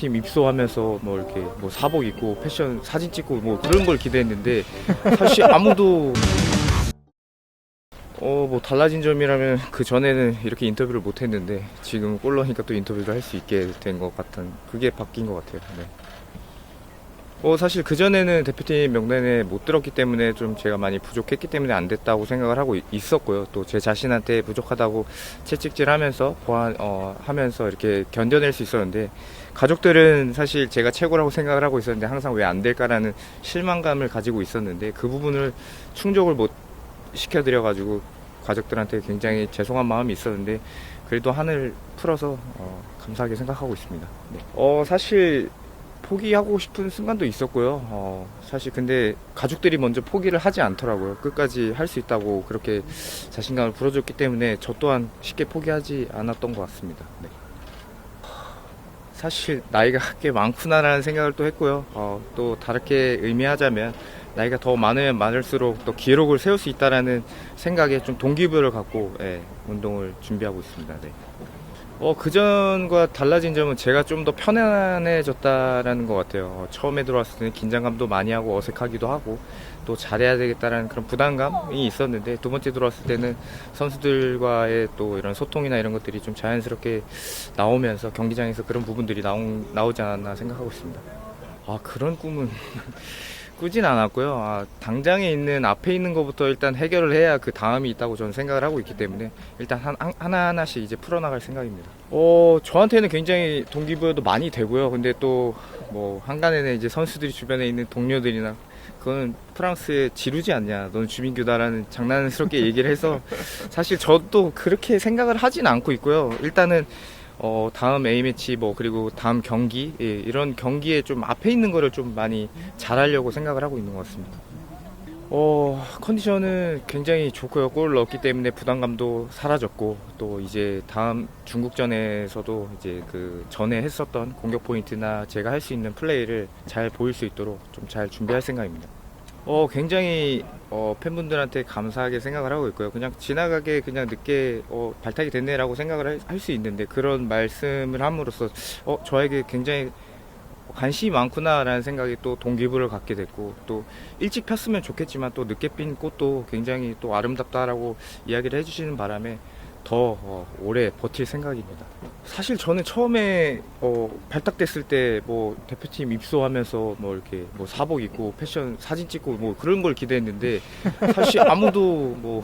대표팀 입소하면서 뭐 이렇게 뭐 사복 입고 패션 사진 찍고 뭐 그런 걸 기대했는데 사실 아무도 어 뭐 달라진 점이라면 그 전에는 이렇게 인터뷰를 못 했는데 지금 골 넣으니까 또 인터뷰를 할 수 있게 된 것 같은 그게 바뀐 것 같아요. 네. 어 사실 그 전에는 대표팀 명단에 못 들었기 때문에 좀 제가 많이 부족했기 때문에 안 됐다고 생각을 하고 있- 있었고요. 또 제 자신한테 부족하다고 채찍질하면서 보완 어 하면서 이렇게 견뎌낼 수 있었는데 가족들은 사실 제가 최고라고 생각을 하고 있었는데 항상 왜 안 될까라는 실망감을 가지고 있었는데 그 부분을 충족을 못 시켜드려 가지고 가족들한테 굉장히 죄송한 마음이 있었는데 그래도 한을 풀어서 어, 감사하게 생각하고 있습니다. 네. 어 사실 포기하고 싶은 순간도 있었고요. 어, 사실 근데 가족들이 먼저 포기를 하지 않더라고요. 끝까지 할 수 있다고 그렇게 자신감을 불어줬기 때문에 저 또한 쉽게 포기하지 않았던 것 같습니다. 네. 사실 나이가 꽤 많구나라는 생각을 또 했고요. 어, 또 다르게 의미하자면 나이가 더 많으면 많을수록 또 기록을 세울 수 있다라는 생각에 좀 동기부여를 갖고 예, 운동을 준비하고 있습니다. 네. 어, 그전과 달라진 점은 제가 좀 더 편안해졌다라는 것 같아요. 어, 처음에 들어왔을 때는 긴장감도 많이 하고 어색하기도 하고 또 잘해야 되겠다라는 그런 부담감이 있었는데 두 번째 들어왔을 때는 선수들과의 또 이런 소통이나 이런 것들이 좀 자연스럽게 나오면서 경기장에서 그런 부분들이 나오, 나오지 않았나 생각하고 있습니다. 아, 그런 꿈은 꾸진 않았고요. 아, 당장에 있는 앞에 있는 것부터 일단 해결을 해야 그 다음이 있다고 저는 생각을 하고 있기 때문에 일단 한, 한- 하나하나씩 이제 풀어나갈 생각입니다. 어, 저한테는 굉장히 동기부여도 많이 되고요. 근데 또 뭐 한간에는 이제 선수들이 주변에 있는 동료들이나 그건 프랑스의 지루지 않냐. 너는 주민규다라는 장난스럽게 얘기를 해서 사실 저도 그렇게 생각을 하진 않고 있고요. 일단은 어, 다음 A매치 뭐 그리고 다음 경기 예, 이런 경기에 좀 앞에 있는 거를 좀 많이 잘하려고 생각을 하고 있는 것 같습니다. 어, 컨디션은 굉장히 좋고요. 골을 넣었기 때문에 부담감도 사라졌고 또 이제 다음 중국전에서도 이제 그 전에 했었던 공격 포인트나 제가 할 수 있는 플레이를 잘 보일 수 있도록 좀 잘 준비할 생각입니다. 어, 굉장히 어, 팬분들한테 감사하게 생각을 하고 있고요. 그냥 지나가게 그냥 늦게 어, 발탁이 됐네라고 생각을 할 수 있는데 그런 말씀을 함으로써 어, 저에게 굉장히 관심이 많구나라는 생각이 또 동기부를 갖게 됐고 또 일찍 폈으면 좋겠지만 또 늦게 핀 꽃도 굉장히 또 아름답다라고 이야기를 해주시는 바람에 더 어, 오래 버틸 생각입니다. 사실 저는 처음에 어, 발탁됐을 때 뭐 대표팀 입소하면서 뭐 이렇게 뭐 사복 입고 패션 사진 찍고 뭐 그런 걸 기대했는데 사실 아무도 뭐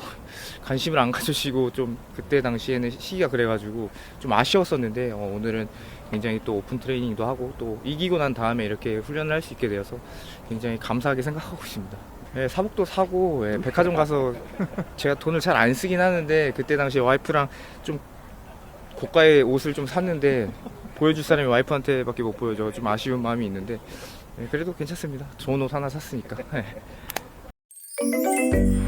관심을 안 가져주시고 좀 그때 당시에는 시기가 그래가지고 좀 아쉬웠었는데 어, 오늘은 굉장히 또 오픈 트레이닝도 하고 또 이기고 난 다음에 이렇게 훈련을 할 수 있게 되어서 굉장히 감사하게 생각하고 있습니다. 네, 사복도 사고 예, 백화점 가서 제가 돈을 잘 안 쓰긴 하는데 그때 당시 와이프랑 좀 고가의 옷을 좀 샀는데 보여줄 사람이 와이프한테밖에 못 보여줘 좀 아쉬운 마음이 있는데 예, 그래도 괜찮습니다. 좋은 옷 하나 샀으니까. 예.